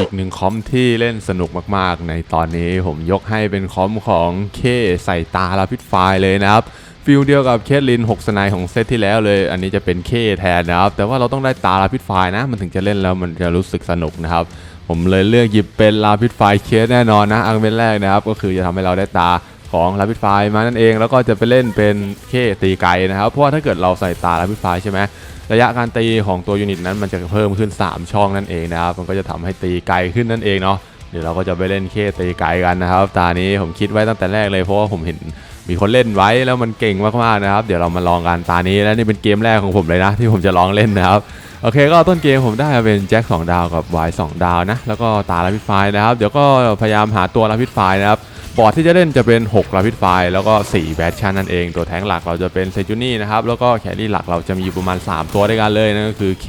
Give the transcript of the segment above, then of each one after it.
อีกหนึ่งคอมที่เล่นสนุกมากๆ ในตอนนี้ผมยกให้เป็นคอมของเคใส่ตาลาพิษไฟเลยนะครับฟิลเดียวกับเคสลิน 6 สนายของเซตที่แล้วเลย อันนี้จะเป็นเคแทนนะครับ แต่ว่าเราต้องได้ตาลาพิษไฟนะ มันถึงจะเล่นแล้วมันจะรู้สึกสนุกนะครับ ผมเลยเลือกหยิบเป็นลาพิษไฟเคสแน่นอนนะอังเป็นแรกนะครับ ก็คือจะทำให้เราได้ตา ของลาพิษไฟล์มานั่นเอง แล้วก็จะไปเล่นเป็นเคตีไกลนะครับ เพราะว่าถ้าเกิดเราใส่ตาลาพิษไฟล์ใช่ไหมระยะการตีของตัวยูนิตนั้นมันจะเพิ่มขึ้น 3 ช่องนั่นเองนะครับ มันก็จะทำให้ตีไกลขึ้นนั่นเองเนาะเดี๋ยวเราก็จะไปเล่นเคตีไกลกันนะครับ ตานี้ผมคิดไว้ตั้งแต่แรกเลยเพราะว่าผมเห็นมีคนเล่นไว้แล้วมันเก่งมากๆนะครับ เดี๋ยวเรามาลองกันตานี้และนี่เป็นเกมแรกของผมเลยนะ ที่ผมจะลองเล่นนะครับโอเคก็ต้นเกมผมได้เป็นแจ็ค2ดาวกับ Y 2ดาวนะแล้วก็ตาลาพิษไฟล์นะครับ เดี๋ยวก็พยายามหาตัวลาพิษไฟล์นะครับ บอร์ดที่จะเล่นจะเป็น6ลาพิษไฟล์แล้วก็ 4 แบทชันนั่นเอง ตัวแทงหลักเราจะเป็นเซจูนี่นะครับ แล้วก็แครี่หลักเราจะมีอยู่ประมาณ 3 ตัวด้วยกันเลยนั่นก็คือเค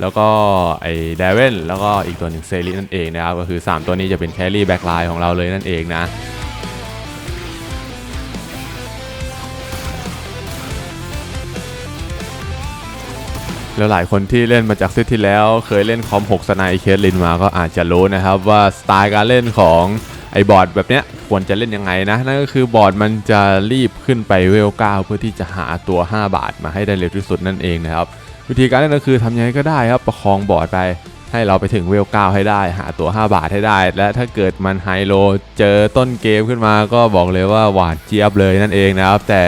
แล้วก็ไอเดเวนแล้วก็อีกตัวหนึ่งเซรีนั่นเองนะครับ ก็คือ 3 ตัวนี้จะเป็นแครี่แบ็กไลน์ของเราเลยนั่นเองนะแล้วหลายคนที่เล่นมาจากเซตที่แล้ว เคยเล่นคอม6สไนเคสลินมาก็อาจจะรู้นะครับว่าสไตล์การเล่นของ ไอบอร์ดแบบเนี้ยควรจะเล่นยังไงนะ นั่นก็คือบอร์ดมันจะรีบขึ้นไปเวล9เพื่อที่จะหาตัว 5 บาทมาให้ได้เร็วที่สุดนั่นเองนะครับ วิธีการเล่นก็คือทำยังไงก็ได้ครับประคองบอร์ดไปให้เราไปถึงเวล9ให้ได้ หาตัว 5 บาทให้ได้ และถ้าเกิดมันไฮโลเจอต้นเกมขึ้นมาก็บอกเลยว่าหวานเจี๊ยบเลยนั่นเองนะครับ แต่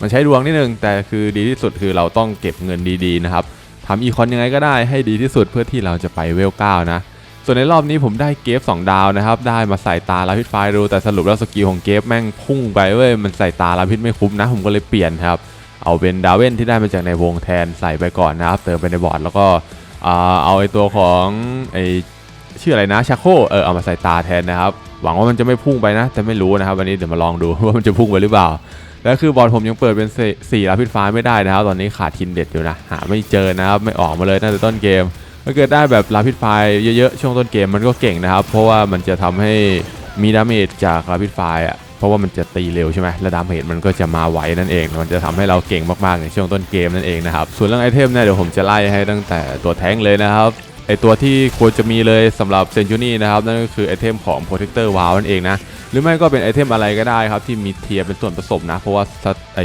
มันใช้ดวงนิดนึงแต่คือดีที่สุดคือเราต้องเก็บเงินดีๆนะครับทำอีคอนยังไงก็ได้ให้ดีที่สุดเพื่อที่เราจะไปเวล9นะ ส่วนในรอบนี้ผมได้เกฟ2ดาวนะครับได้มาใส่ตาลาพิษไฟดูแต่สรุปแล้วสกิลของเกฟแม่งพุ่งไปเว้ยมันใส่ตาลาพิษไม่คุ้มนะผมก็เลยเปลี่ยนครับเอาเป็นดาวเว่นที่ได้มาจากในวงแทนใส่ไปก่อนนะครับเติมไปในบอร์ดแล้วก็เอาไอตัวของไอชื่ออะไรนะชาโคเออเอามาใส่ตาแทนนะครับหวังว่ามันจะไม่พุ่งไปนะ แต่ไม่รู้นะครับวันนี้เดี๋ยวมาลองดูว่ามันจะพุ่งไปหรือเปล่าแล้วคือบอลผมยังเปิดเป็นสี่ลาพิษฟ้าไม่ได้นะครับ ตอนนี้ขาดทินเด็ดอยู่นะ หาไม่เจอนะครับ ไม่ออกมาเลยตั้งแต่ต้นเกม ถ้าเกิดได้แบบลาพิษไฟเยอะๆ ช่วงต้นเกมมันก็เก่งนะครับ เพราะว่ามันจะทำให้มีดาเมจจากลาพิษไฟอะเพราะว่ามันจะตีเร็วใช่ไหมและดาเมจมันก็จะมาไวนั่นเอง มันจะทำให้เราเก่งมากๆในช่วงต้นเกมนั่นเองนะครับ ส่วนเรื่องไอเทมเนี่ยเดี๋ยวผมจะไล่ให้ตั้งแต่ตัวแท้งเลยนะครับไอตัวที่ควรจะมีเลยสำหรับเซนจูนี่นะครับ นั่นก็คือไอเทมของ Protector w o w นั่นเองนะ หรือไม่ก็เป็นไอเทมอะไรก็ได้ครับ ที่มีเทียเป็นส่วนผสมนะ เพราะว่าไอ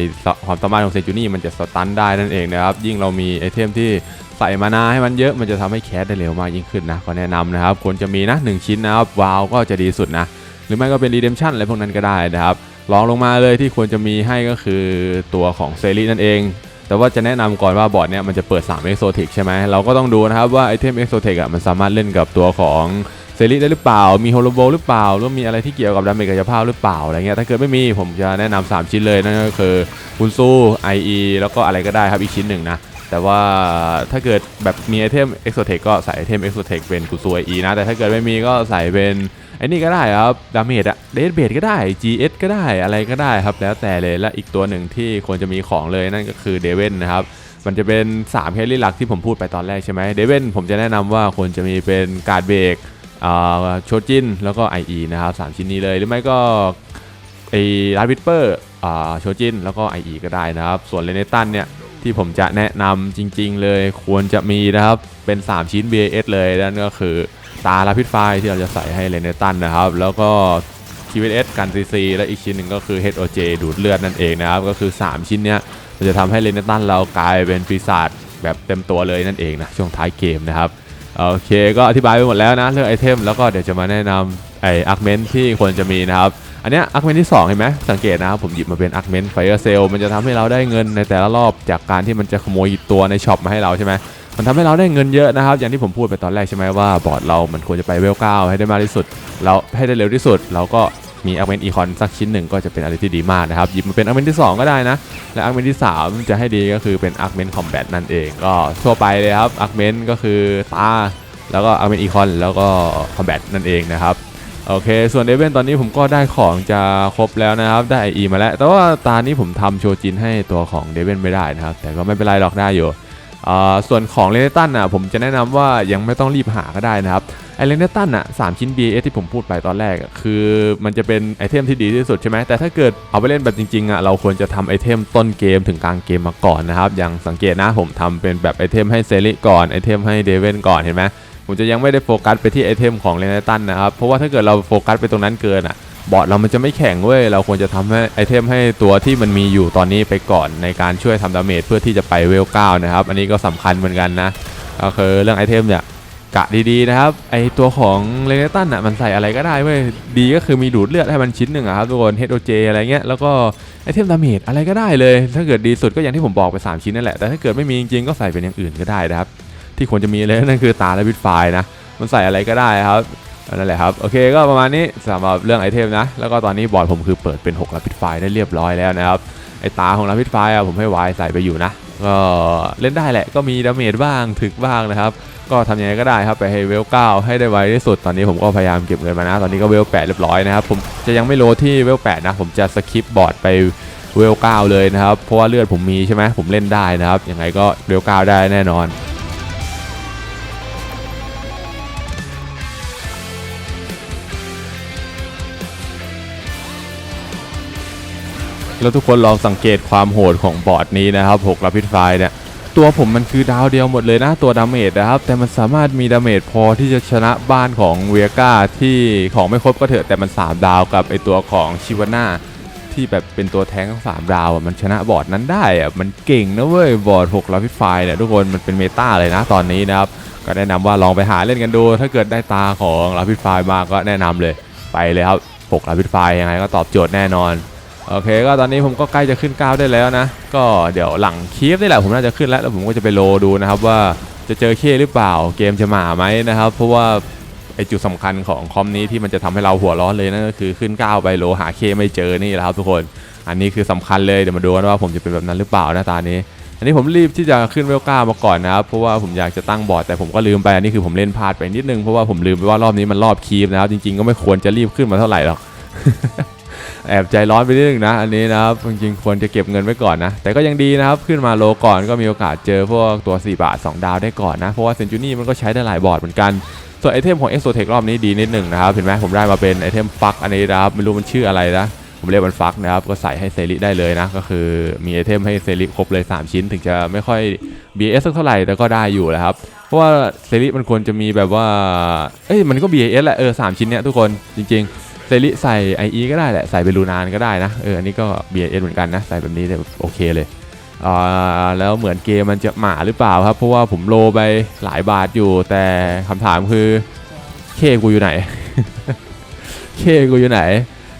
ความสามารถของเซนจูนี่มันจะสตันได้นั่นเองนะครับ ยิ่งเรามีไอเทมที่ ใส่มานาให้มันเยอะมันจะทำให้แคสได้เร็วมากยิ่งขึ้นนะก็แนะนำนะครับควรจะมีนะ 1 ชิ้นนะครับวาวก็จะดีสุดนะ หรือไม่ก็เป็น Redemption อะไรพวกนั้นก็ได้นะครับลองลงมาเลยที่ควรจะมีให้ก็คือตัวของเซรีนั่นเอง แต่ว่าจะแนะนำก่อนว่าบอร์ดเนี่ยมันจะเปิด3 Exotic ใช่ไหมเราก็ต้องดูนะครับว่าไอเทม Exotic อะมันสามารถเล่นกับตัวของเซรีได้หรือเปล่า มีโฮโลโบหรือเปล่าหรือมีอะไรที่เกี่ยวกับดาเมจกายภาพหรือเปล่าอะไรเงี้ยถ้าเกิดไม่มีผมจะแนะนำ3ชิ้นเลยนั่นก็คือบุนซู IE แล้วก็อะไรก็ได้ครับอีกชิ้นหนึ่งนะ แต่ว่าถ้าเกิดแบบมีไอเทม Exotic ก็ใส่ไอเทม Exotic เป็นกุซู IE นะ แต่ถ้าเกิดไม่มีก็ใส่เป็นไอ้นี่ก็ได้ครับ ดาเมจอะเดสเบดก็ได้ GS ก็ได้อะไรก็ได้ครับ แล้วแต่เลย และอีกตัวหนึ่งที่ควรจะมีของเลยนั่นก็คือเดเวนนะครับ มันจะเป็น3แคลรี่หลักที่ผมพูดไปตอนแรกใช่ไหมเดเวนผมจะแนะนำว่าควรจะมีเป็นการ์ดเบรกโชจินแล้วก็ IE นะครับสามชิ้นนี้เลยหรือไม่ก็ไอ้ลาวิปเปอร์โชจินแล้วก็ IE ก็ได้นะครับ ส่วนเลเนตันเนี่ย ที่ผมจะแนะนำจริง ๆ เลยควรจะมีนะครับ เป็น 3 ชิ้น BAS เลยนั่นก็คือตาลาพิษไฟที่เราจะใส่ให้เลเนตันนะครับ แล้วก็ QS กัน CC และอีกชิ้นหนึ่งก็คือ HOJ ดูดเลือดนั่นเองนะครับ ก็คือ 3 ชิ้นเนี้ยมันจะทำให้เลเนตันเรากลายเป็นปีศาจแบบเต็มตัวเลยนั่นเองนะช่วงท้ายเกมนะครับโอเค ก็อธิบายไปหมดแล้วนะเรื่องไอเทมแล้วก็เดี๋ยวจะมาแนะนำ ไออาร์คเมนที่ควรจะมีนะครับ อันนี้อาร์คเมนที่ 2 เห็นไหมสังเกตนะครับ ผมหยิบมาเป็นอาร์คเมนไฟเออร์เซลมันจะทำให้เราได้เงินในแต่ละรอบจากการที่มันจะขโมยตัวในช็อปมาให้เราใช่ไหมมันทำให้เราได้เงินเยอะนะครับ อย่างที่ผมพูดไปตอนแรกใช่ไหมว่าบอร์ดเรามันควรจะไปเวลเก้าให้ได้มากที่สุดแล้วให้ได้เร็วที่สุด เราก็มีอาร์คเมนอีคอนสักชิ้นหนึ่งก็จะเป็นอะไรที่ดีมากนะครับหยิบมาเป็นอาร์คเมนที่ 2 ก็ได้นะ และอาร์คเมนที่ 3 จะให้ดีก็คือเป็นอาร์คเมนคอมแบทนั่นเอง ก็ทั่วไปเลยครับอาร์เมนก็คือตาแล้วก็อาร์เมนอีคอนแล้วก็คอมแบทนั่นเองนะครับ โอเค ส่วนเดเวนตอนนี้ผมก็ได้ของจะครบแล้วนะครับ ได้ไอมาแล้ว แต่ว่าตานี้ผมทำโชจินให้ตัวของเดเวนไม่ได้นะครับ แต่ก็ไม่เป็นไรหรอกได้อยู่ส่วนของเลนตันอะผมจะแนะนำว่ายังไม่ต้องรีบหาก็ได้นะครับไอเลนตันอะสามชิ้น BS ที่ผมพูดไปตอนแรก คือมันจะเป็นไอเทมที่ดีที่สุดใช่ไหมแต่ถ้าเกิดเอาไปเล่นแบบจริงๆอะเราควรจะทำไอเทมต้นเกมถึงกลางเกมมาก่อนนะครับอย่างสังเกตนะผมทำเป็นแบบไอเทมให้เซริก่อนไอเทมให้เดเวนก่อนเห็นไหม ผมจะยังไม่ได้โฟกัสไปที่ไอเทมของเรนตันนะครับ เพราะว่าถ้าเกิดเราโฟกัสไปตรงนั้นเกินอะบอดเรามันจะไม่แข็งเว้ย เราควรจะทำให้ไอเทมให้ตัวที่มันมีอยู่ตอนนี้ไปก่อนในการช่วยทำดาเมจเพื่อที่จะไปเวลเก้านะครับ อันนี้ก็สำคัญเหมือนกันนะก็คือเรื่องไอเทมเนี่ยกะดีๆนะครับ ไอตัวของเรนตันอะมันใส่อะไรก็ได้เว้ย ดีก็คือมีดูดเลือดให้มันชิ้นหนึ่งครับทุกคน HOJ อะไรเงี้ย แล้วก็ไอเทมดาเมจอะไรก็ได้เลย ถ้าเกิดดีสุดก็อย่างที่ผมบอกไป 3 ชิ้นนั่นแหละ แต่ถ้าเกิดไม่มีจริงๆก็ใส่เป็นอย่างอื่นก็ได้นะครับ ที่ควรจะมีเลยนั่นคือตาและวิดไฟนะมันใส่อะไรก็ได้ครับนั่นแหละครับโอเคก็ประมาณนี้สำหรับเรื่องไอเทมนะ แล้วก็ตอนนี้บอร์ดผมคือเปิดเป็น6รับพิดไฟได้เรียบร้อยแล้วนะครับไอตาของรับพิดไฟผมให้วายใส่ไปอยู่นะก็เล่นได้แหละก็มีดาเมจบ้างถึกบ้างนะครับก็ทำยังไงก็ได้ครับไปให้เวล 9 ให้ได้ไวที่สุดตอนนี้ผมก็พยายามเก็บเงินมานะ ตอนนี้ก็เวล 8 เรียบร้อยนะครับผมจะยังไม่โลที่เวล 8 นะ ผมจะสคิปบอร์ดไปเวล 9 เลยนะครับเพราะว่าเลือดผมมีใช่ไหมผมเล่นได้นะครับยังไงก็เวล 9 ได้แน่นอน แล้วทุกคนลองสังเกตความโหดของบอร์ดนี้นะครับ6รับพิษไฟเนี่ยตัวผมมันคือดาวเดียวหมดเลยนะตัวดาเมจนะครับ แต่มันสามารถมีดาเมจพอที่จะชนะบ้านของเวียก้าที่ของไม่ครบก็เถอะแต่มัน 3 ดาวกับไอตัวของชิวาน่าที่แบบเป็นตัวแทงทั้งสามดาวอะมันชนะบอร์ดนั้นได้อะมันเก่งนะเว้ยบอร์ด6รับพิษไฟเนี่ยทุกคนมันเป็นเมตาเลยนะตอนนี้นะครับก็แนะนำว่าลองไปหาเล่นกันดู ถ้าเกิดได้ตาของรับพิษไฟมาก็แนะนำเลยไปเลยครับ6รับพิษไฟยังไงก็ตอบโจทย์แน่นอน โอเคก็ตอนนี้ผมก็ใกล้จะขึ้นก้าวได้แล้วนะ ก็เดี๋ยวหลังคีฟนี่แหละผมน่าจะขึ้นแล้วแล้วผมก็จะไปโลดูนะครับว่าจะเจอเคหรือเปล่าเกมจะมาไหมนะครับ เพราะว่าไอจุดสำคัญของคอมนี้ที่มันจะทำให้เราหัวร้อนเลยนั่นก็คือขึ้นก้าวไปโลหาเคไม่เจอนี่แหละครับทุกคน อันนี้คือสำคัญเลยเดี๋ยวมาดูกันว่าผมจะเป็นแบบนั้นหรือเปล่าหน้าตานี้ อันนี้ผมรีบที่จะขึ้นเวลก้ามาก่อนนะครับเพราะว่าผมอยากจะตั้งบอร์ดแต่ผมก็ลืมไปอันนี้คือผมเล่นพลาดไปนิดนึงเพราะว่าผมลืมไปว่ารอบนี้มันรอบคีฟนะครับจริงๆก็ไม่ควรจะรีบขึ้นมาเท่าไหร่หรอก แอบใจร้อนไปนิดนึงนะ อันนี้นะครับจริงๆควรจะเก็บเงินไว้ก่อนนะ แต่ก็ยังดีนะครับ ขึ้นมาโลก่อนก็มีโอกาสเจอพวกตัว 4 บาท 2 ดาวได้ก่อนนะ เพราะว่าเซนจูนี่มันก็ใช้ได้หลายบอร์ดเหมือนกันส่วนไอเทมของ e x o t e c รอบนี้ดีนิดหนึ่งนะครับเห็นไหมผมได้มาเป็นไอเทมฟักอันนี้นะครับไม่รู้มันชื่ออะไรนะผมเรียกมันฟักนะครับก็ใส่ให้เซริได้เลยนะ ก็คือมีไอเทมให้เซริครบเลย 3 ชิ้น ถึงจะไม่ค่อย BS สักเท่าไหร่แต่ก็ได้อยู่แหละครับ เพราะว่าเซริมันควรจะมีแบบว่า เอ้ยมันก็ BS แหละเออสามชิ้นเนี้ยทุกคนจริง ๆ ซริใส่ IE ก็ได้แหละ ใส่เป็นลูนานก็ได้นะ เออ อันนี้ก็ BS เหมือนกันนะ ใส่แบบนี้เนี่ยโอเคเลยอ่าแล้วเหมือนเกมมันจะหมาหรือเปล่าครับ เพราะว่าผมโลไปหลายบาทอยู่ แต่คำถามคือ เคกูอยู่ไหน เคกูอยู่ไหน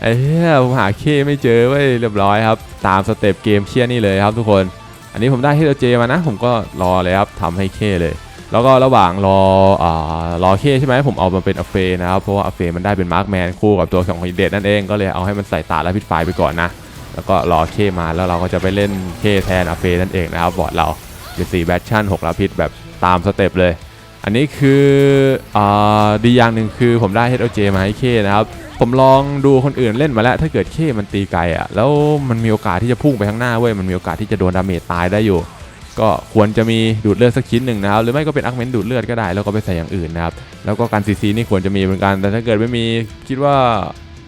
ไอ้เหี้ยผมหาเคไม่เจอเว้ยเรียบร้อยครับ ตามสเต็ปเกมเชี่ยนี่เลยครับทุกคน อันนี้ผมได้ HLJ มานะ ผมก็รอเลยครับทำให้เคเลย แล้วก็ระหว่างรออ่ารอเคใช่ไหมผมเอามาเป็นอเฟนะครับเพราะว่าอเฟมันได้เป็นมาร์คแมนคู่กับตัวของอินเดตนั่นเองก็เลยเอาให้มันใส่ตาและพิษไฟไปก่อนนะ แล้วก็รอเคมาแล้วเราก็จะไปเล่นเคแทนอเฟนั่นเองนะครับบอร์ดเราเป็น4แบทชั่น6ลาพิษแบบตามสเต็ปเลย อันนี้คืออ่าดีอย่างหนึ่งคือผมได้ HLJ มาให้เคนะครับผมลองดูคนอื่นเล่นมาแล้ว ถ้าเกิดเคมันตีไกลอะแล้วมันมีโอกาสที่จะพุ่งไปข้างหน้าเว้ยมันมีโอกาสที่จะโดนดาเมจตายได้อยู่ ก็ควรจะมีดูดเลือดสักชิ้นหนึ่งนะครับหรือไม่ก็เป็นอักเมนดูดเลือดก็ได้แล้วก็ไปใส่อย่างอื่นนะครับแล้วก็การซีซีนี่ควรจะมีเหมือนกันแต่ถ้าเกิดไม่มีคิดว่า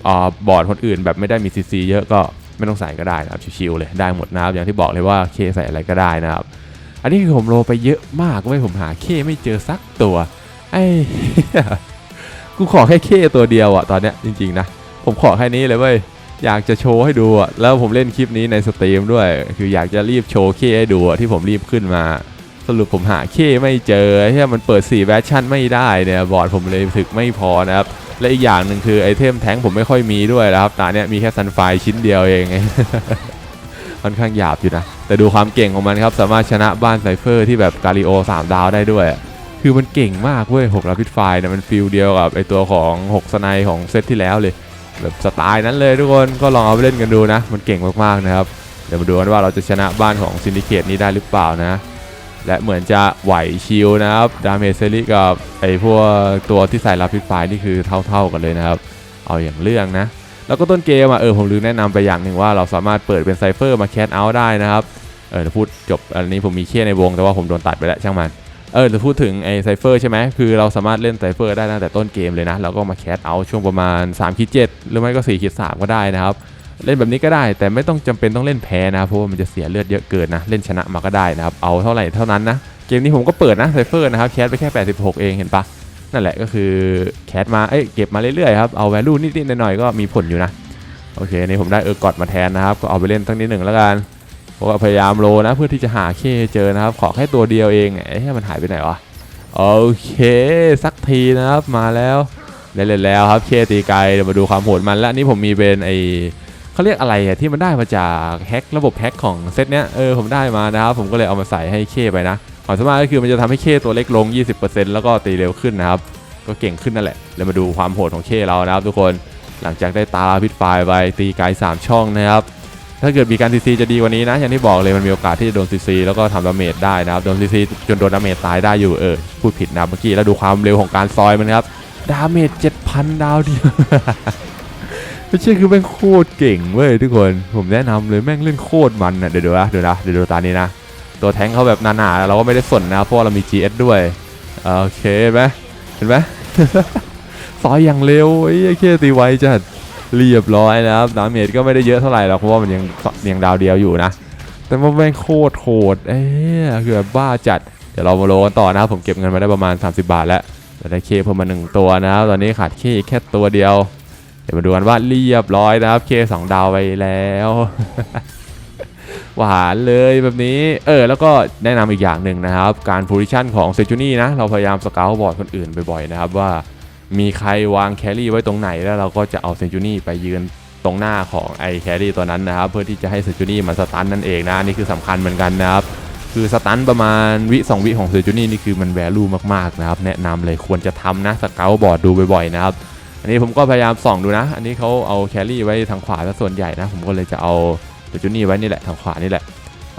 อ่าบอร์ดคนอื่นแบบไม่ได้มีซีซีเยอะก็ไม่ต้องใส่ก็ได้นะครับชิวๆเลยได้หมดนะครับอย่างที่บอกเลยว่าเคใส่อะไรก็ได้นะครับอันนี้คือผมโลไปเยอะมากเว้ยผมหาเคไม่เจอสักตัวไอ้กูขอแค่เคตัวเดียวอะตอนเนี้ยจริงๆนะผมขอแค่นี้เลยเว้ย อยากจะโชว์ให้ดูอะแล้วผมเล่นคลิปนี้ในสตรีมด้วย คืออยากจะรีบโชว์เคให้ดูอะที่ผมรีบขึ้นมา สรุปผมหาเคไม่เจอที่มันเปิด4แวชชั่นไม่ได้เนี่ยบอร์ดผมเลยถึกไม่พอนะครับ และอีกอย่างหนึ่งคือไอเทมแท้งผมไม่ค่อยมีด้วยนะครับตาเนี้ยมีแค่ซันไฟชิ้นเดียวเองค่อนข้างหยาบอยู่นะ แต่ดูความเก่งของมันครับ สามารถชนะบ้านไซเฟอร์ที่แบบกาลิโอ 3 ดาวได้ด้วย คือมันเก่งมากเว้ย6รับพิษไฟเนี่ยมันฟิลเดียวกับไอตัวของ 6 สไนของเซตที่แล้วเลย แบบสไตล์นั้นเลยทุกคนก็ลองเอาไปเล่นกันดูนะ มันเก่งมากๆนะครับ เดี๋ยวมาดูกันว่าเราจะชนะบ้านของซินดิเคตนี้ได้หรือเปล่านะ และเหมือนจะไหวชิลนะครับ ดาเมจเซริกับไอพวกตัวที่ใส่รับพิษไฟนี่คือเท่า ๆกันเลยนะครับ เอาอย่างเรื่องนะ แล้วก็ต้นเกมอะเออผมลืมแนะนำไปอย่างหนึ่งว่าเราสามารถเปิดเป็นไซเฟอร์มาแคสเอาได้นะครับ เออพูดจบอันนี้ผมมีเคียในวงแต่ว่าผมโดนตัดไปแล้วช่างมัน เออจะพูดถึงไอ้ไซเฟอร์ใช่ไหมคือเราสามารถเล่นไซเฟอร์ได้ตั้งแต่ต้นเกมเลยนะแล้วก็มาแคสเอาช่วงประมาณ3คิด7หรือไม่ก็4คิด3ก็ได้นะครับ เล่นแบบนี้ก็ได้แต่ไม่ต้องจำเป็นต้องเล่นแพ้นะเพราะว่ามันจะเสียเลือดเยอะเกินนะ เล่นชนะมาก็ได้นะครับ เอาเท่าไหร่เท่านั้นนะ เกมนี้ผมก็เปิดนะไซเฟอร์นะครับแคสไปแค่ 86 เองเห็นปะนั่นแหละก็คือแคสมาเอ้ยเก็บมาเรื่อยๆครับเอา value นิดๆหน่อยๆก็มีผลอยู่นะโอเคนี่ผมได้เออร์กอดมาแทนนะครับก็เอาไปเล่นตั้งนิดหนึ่งแล้วกัน ผมก็พยายามโลนะเพื่อที่จะหาเคเจอนะครับ ขอแค่ตัวเดียวเองเอ๊ะมันหายไปไหนวะโอเคสักทีนะครับมาแล้วได้เล่นแล้วครับเคตีไกลเดี๋ยวมาดูความโหดมันและนี่ผมมีเป็นไอเขาเรียกอะไรอะที่มันได้มาจากแฮกระบบแฮกของเซตเนี้ยเออผมได้มานะครับผมก็เลยเอามาใส่ให้เคไปนะความสามารถก็คือมันจะทำให้เคตัวเล็กลง 20%แล้วก็ตีเร็วขึ้นนะครับ ก็เก่งขึ้นนั่นแหละเดี๋ยวมาดูความโหดของเคเรานะครับทุกคนหลังจากได้ตาพิษไฟไปตีไกล3ช่องนะครับ ถ้าเกิดมีการซีซีจะดีกว่านี้นะ อย่างที่บอกเลยมันมีโอกาสที่จะโดนซีซีแล้วก็ทำดาเมจได้นะครับ โดนซีซีจนโดนดาเมจตายได้อยู่เออพูดผิดนะเมื่อกี้แล้วดูความเร็วของการซอยมันครับ ดาเมจ7,000ดาวเดียวไม่ใช่คือแม่งโคตรเก่งเว้ยทุกคน ผมแนะนำเลยแม่งเล่นโคตรมันอะเดี๋ยวดูนะเดี๋ยวนะเดี๋ยวดูตานี้นะ ตัวแทงเขาแบบหนาๆเราก็ไม่ได้สนนะเพราะว่าเรามี GS ด้วยโอเคไหมเห็นไหมซอยอย่างเร็วไอ้เหี้ยเคตีไวจัด เรียบร้อยนะครับดาเมจก็ไม่ได้เยอะเท่าไหร่หรอกเพราะว่ามันยังยังดาวเดียวอยู่นะ แต่ว่าแม่งโคตรโหดเอ้ยคือแบบบ้าจัดเดี๋ยวเรามาโลกันต่อนะครับผมเก็บเงินมาได้ประมาณ 30 บาทแล้วแต่ได้เคเพิ่มมาหนึ่งตัวนะครับตอนนี้ขาดเคแค่ตัวเดียว เดี๋ยวมาดูกันว่าเรียบร้อยนะครับเคสองดาวไปแล้วหวานเลยแบบนี้ เออ แล้วก็แนะนำอีกอย่างหนึ่งนะครับ การโพซิชันของเซจูนี่นะ เราพยายามสเกลบอร์ดคนอื่นบ่อยๆนะครับว่า มีใครวางแครี่ไว้ตรงไหนแล้วเราก็จะเอาเซนจูนี่ไปยืนตรงหน้าของไอแครี่ตัวนั้นนะครับ เพื่อที่จะให้เซนจูนี่มันสตันนั่นเองนะนี่คือสำคัญเหมือนกันนะครับคือสตันประมาณวิสองวิของเซจูนี่นี่คือมันแวลูมากๆนะครับ แนะนำเลยควรจะทำนะสเกลบอร์ดดูบ่อยๆนะครับ อันนี้ผมก็พยายามส่องดูนะ อันนี้เขาเอาแครี่ไว้ทางขวาซะส่วนใหญ่นะ ผมก็เลยจะเอาตัวจูนี่ไว้นี่แหละทางขวานี่แหละ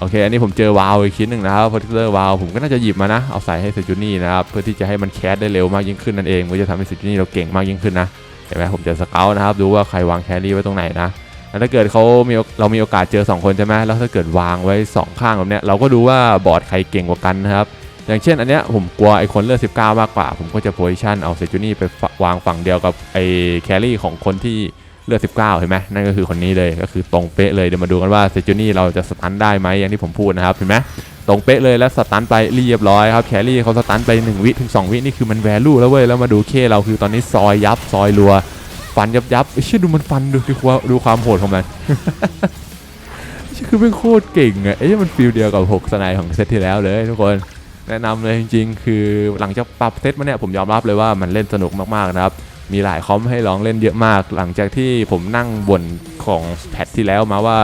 อเค อันนี้ผมเจอวาล์วอีกชิ้นหนึ่งนะครับพอทิเตอร์วาวผมก็น่าจะหยิบมานะ เอาใส่ให้เซจูนี่นะครับ เพื่อที่จะให้มันแคสได้เร็วมากยิ่งขึ้นนั่นเองมันจะทำให้เซจูนี่เราเก่งมากยิ่งขึ้นนะ เห็นไหมผมจะสเกลนะครับ ดูว่าใครวางแครี่ไว้ตรงไหนนะแล้วถ้าเกิดเขามีเรามีโอกาสเจอ 2 คนใช่ไหมแล้วถ้าเกิดวางไว้ 2 ข้างแบบเนี้ย เราก็ดูว่าบอร์ดใครเก่งกว่ากันนะครับ อย่างเช่นอันเนี้ยผมกลัวไอ้คนเลือด19 มากกว่า ผมก็จะโพซิชันเอาเซจูนี่ไปวางฝั่งเดียวกับไอ้แครี่ของคนที่ เลือด 19 เห็นไหมนั่นก็คือคนนี้เลยก็คือตรงเป๊ะเลยเดี๋ยวมาดูกันว่าเซจูนี่เราจะสตันได้ไหมอย่างที่ผมพูดนะครับเห็นไหมตรงเป๊ะเลยแล้วสตันไปเรียบร้อยครับแครี่เขาสตันไป 1 วิถึง 2 วินี่คือมันแวลูแล้วเว้ยแล้วมาดูเคเราคือตอนนี้ซอยยับซอยรัว ฟันยับยับเชื่อดูมันฟันดูดูความดูความโหดของมันคือเป็นโคตรเก่งอะเอ้ยมันฟีลเดียวกับ 6 สไนของเซตที่แล้วเลยทุกคนแนะนำเลยจริง ๆ คือหลังจากปรับเซตมาเนี่ยผมยอมรับเลยว่ามันเล่นสนุกมากๆนะครับ มีหลายคอมให้ลองเล่นเยอะมาก หลังจากที่ผมนั่งบ่นของแพทที่แล้วมาว่า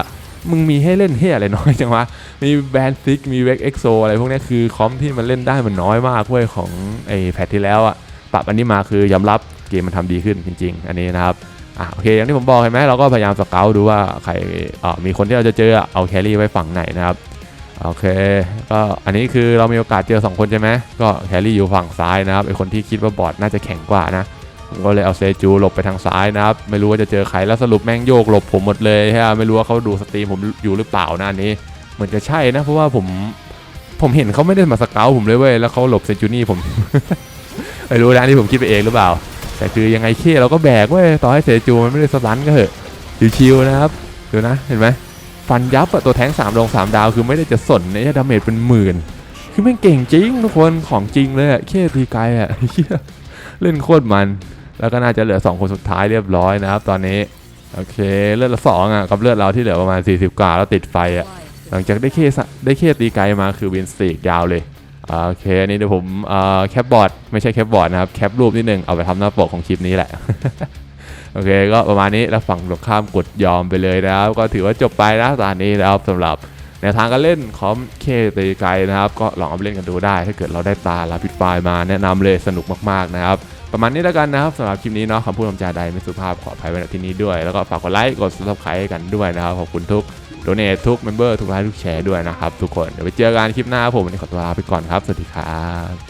มึงมีให้เล่นเฮียอะไรน้อยจังวะ มีแบนซิก มีเวกเอ็กโซอะไรพวกนี้คือคอมที่มันเล่นได้มันน้อยมากเว้ยของไอแพทที่แล้วอะปรับอันนี้มาคือยอมรับเกมมันทำดีขึ้นจริง ๆ อันนี้นะครับ อะโอเค อย่างที่ผมบอกเห็นไหมเราก็พยายามสเกลดูว่าใครเอ่อมีคนที่เราจะเจอเอาแครี่ไว้ฝั่งไหนนะครับ โอเค ก็อันนี้คือเรามีโอกาสเจอ 2 คนใช่ไหมก็แครี่อยู่ฝั่งซ้ายนะครับไอคนที่คิดว่าบอร์ดน่าจะแข็งกว่านะ ผมก็เลยเอาเซจูหลบไปทางซ้ายนะครับ ไม่รู้ว่าจะเจอใครแล้วสรุปแม่งโยกหลบผมหมดเลยฮะไม่รู้ว่าเขาดูสตรีมผมอยู่หรือเปล่านะอันนี้ เหมือนจะใช่นะ เพราะว่าผมผมเห็นเขาไม่ได้มาสเกลผมเลยเว้ยแล้วเขาหลบเซจูนี่ผมไม่รู้นะนี่ผมคิดไปเองหรือเปล่า แต่คือยังไงเคเราก็แบกเว้ยต่อให้เซจูมันไม่ได้สตันก็เหอะชิวๆนะครับดูนะเห็นไหมฟันยับอะตัวแทงสามดวงสามดาวคือไม่ได้จะสนเนี่ยดาเมจเป็นหมื่น คือแม่งเก่งจริงทุกคนของจริงเลยอะเคตีไกลอะเล่นโคตรมัน แล้วก็น่าจะเหลือ 2 คนสุดท้ายเรียบร้อยนะครับ ตอนนี้ โอเค เลือดละสองอะกับเลือดเราที่เหลือประมาณ 40 กว่าแล้วติดไฟอะ หลังจากได้เคสได้เคตีไกลมาคือวินสตีกยาวเลยโอเคอันนี้เดี๋ยวผมเอ่อแคปบอร์ดไม่ใช่แคปบอร์ดนะครับ แคปรูปนิดนึงเอาไปทำหน้าปกของคลิปนี้แหละโอเค ก็ประมาณนี้แล้วฝั่งตรงข้ามกดยอมไปเลยนะครับ ก็ถือว่าจบไปนะตอนนี้แล้วสำหรับแนวทางการเล่นของเคตีไกลนะครับ ก็ลองเอาไปเล่นกันดูได้ ถ้าเกิดเราได้ตาลาพิดไฟมาแนะนำเลยสนุกมากๆนะครับ ประมาณนี้แล้วกันนะครับสำหรับคลิปนี้เนาะคำพูดคำจาใดไม่สุภาพขออภัยไว้ณที่นี้ด้วย แล้วก็ฝากกดไลค์กด subscribe กันด้วยนะครับขอบคุณทุกโดเนททุกเมมเบอร์ทุกไลค์ทุกแชร์ด้วยนะครับทุกคนเดี๋ยวไปเจอกันคลิปหน้าผมวันนี้ขอตัวลาไปก่อนครับสวัสดีครับ